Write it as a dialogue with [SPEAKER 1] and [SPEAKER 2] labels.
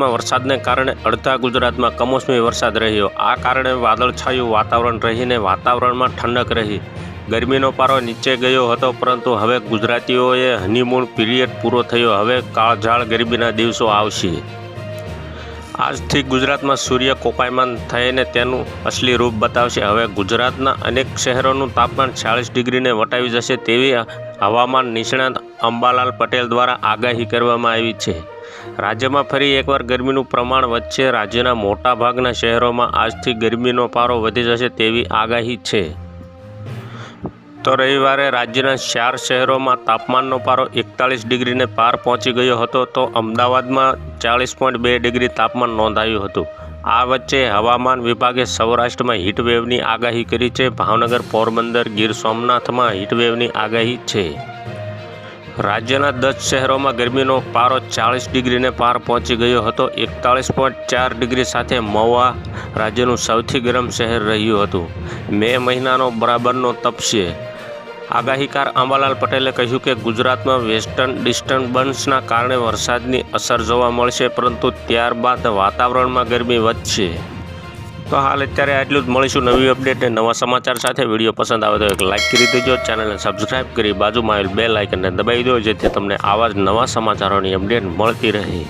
[SPEAKER 1] ગુજરાતમાં વરસાદને કારણે અડધા ગુજરાતમાં કમોસમી વરસાદ રહ્યો. આ કારણે વાદળછાયું વાતાવરણ રહીને વાતાવરણમાં ઠંડક રહી. ગરમીનો પારો નીચે ગયો હતો, પરંતુ હવે ગુજરાતીઓએ હનીમૂન પીરિયડ પૂરો થયો. હવે કાળઝાળ ગરમીના દિવસો આવશે. આજથી ગુજરાતમાં સૂર્ય કોપાયમાન થઈને તેનું અસલી રૂપ બતાવશે. હવે ગુજરાતના અનેક શહેરોનું તાપમાન ચાળીસ ડિગ્રીને વટાવી જશે તેવી હવામાન નિષ્ણાત અંબાલાલ પટેલ દ્વારા આગાહી કરવામાં આવી છે. રાજ્યમાં ફરી એકવાર ગરમીનું પ્રમાણ વધશે. રાજ્યના મોટાભાગના શહેરોમાં આજથી ગરમીનો પારો વધી જશે તેવી આગાહી છે. તો રવિવારે રાજ્યના ચાર શહેરોમાં તાપમાનનો પારો એકતાલીસ ડિગ્રીને પાર પહોંચી ગયો હતો તો અમદાવાદમાં ચાલીસ પોઈન્ટ બે ડિગ્રી તાપમાન નોંધાયું હતું. આ વચ્ચે હવામાન વિભાગે સૌરાષ્ટ્રમાં હીટવેવની આગાહી કરી છે. ભાવનગર પોરબંદર ગીર સોમનાથમાં હીટવેવની આગાહી છે. રાજ્યના દસ શહેરોમાં ગરમીનો પારો ચાળીસ ડિગ્રીને પાર પહોંચી ગયો હતો. એકતાળીસ પોઈન્ટ ચાર ડિગ્રી સાથે મહુવા રાજ્યનું સૌથી ગરમ શહેર રહ્યું હતું. મે મહિનાનો બરાબરનો તપશે. આગાહીકાર અંબાલાલ પટેલે કહ્યું કે ગુજરાતમાં વેસ્ટર્ન ડિસ્ટર્બન્સના કારણે વરસાદની અસર જોવા મળશે, પરંતુ ત્યારબાદ વાતાવરણમાં ગરમી વધશે. તો હાલ અત્યારે આટલું જ. મળીશું નવી અપડેટ નવા સમાચાર સાથે. વીડિયો પસંદ આવે તો એક લાઇક કરી દેજો. ચેનલને સબસ્ક્રાઇબ કરી બાજુમાં આવેલ બે લાઇકનને દબાવી દો જેથી તમને આવા જ નવા સમાચારોની અપડેટ મળતી રહે.